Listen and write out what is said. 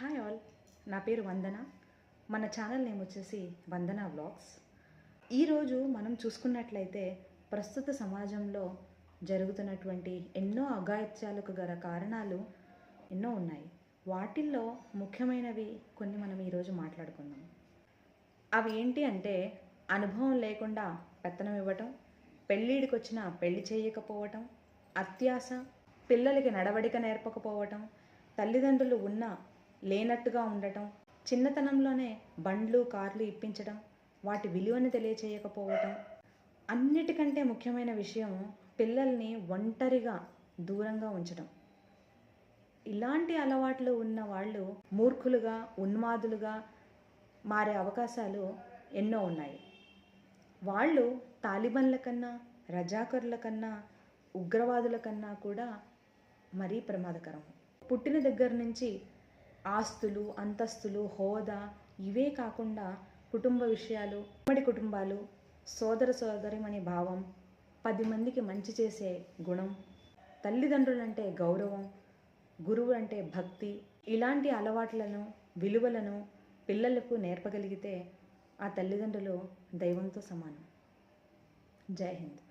Hi all నా పేరు వందన. మన ఛానల్ నేమ్ వచ్చేసి వందన వ్లాగ్స్ ఈరోజు మనం చూసుకున్నట్లయితే ప్రస్తుత సమాజంలో జరుగుతున్నటువంటి ఎన్నో అఘాయిత్యాలకు గల కారణాలు ఎన్నో ఉన్నాయి. వాటిల్లో ముఖ్యమైనవి కొన్ని మనం ఈరోజు మాట్లాడుకుందాం. అవి ఏంటి అంటే అనుభవం లేకుండా పెత్తనం ఇవ్వటం పెళ్ళిడికి వచ్చిన పెళ్ళి చేయకపోవటం అత్యాస పిల్లలకి నడవడిక నేర్పకపోవటం తల్లిదండ్రులు ఉన్నా లేనట్టుగా ఉండటం చిన్నతనంలోనే బండ్లు కార్లు ఇప్పించడం వాటి విలువను తెలియచేయకపోవటం అన్నిటికంటే ముఖ్యమైన విషయం పిల్లల్ని ఒంటరిగా దూరంగా ఉంచడం ఇలాంటి అలవాట్లు ఉన్న వాళ్ళు మూర్ఖులుగా ఉన్మాదులుగా మారే అవకాశాలు ఎన్నో ఉన్నాయి. వాళ్ళు తాలిబన్ల కన్నా రజాకర్ల కన్నా ఉగ్రవాదుల కన్నా కూడా మరీ ప్రమాదకరం. పుట్టిన దగ్గర నుంచి ఆస్తులు అంతస్తులు హోదా ఇవే కాకుండా కుటుంబ విషయాలు ఉమ్మడి కుటుంబాలు సోదర సోదరిమణి భావం పది మందికి మంచి చేసే గుణం తల్లిదండ్రులంటే గౌరవం గురువు అంటే భక్తి ఇలాంటి అలవాట్లను విలువలను పిల్లలకు నేర్పగలిగితే ఆ తల్లిదండ్రులు దైవంతో సమానం. జై హింద్.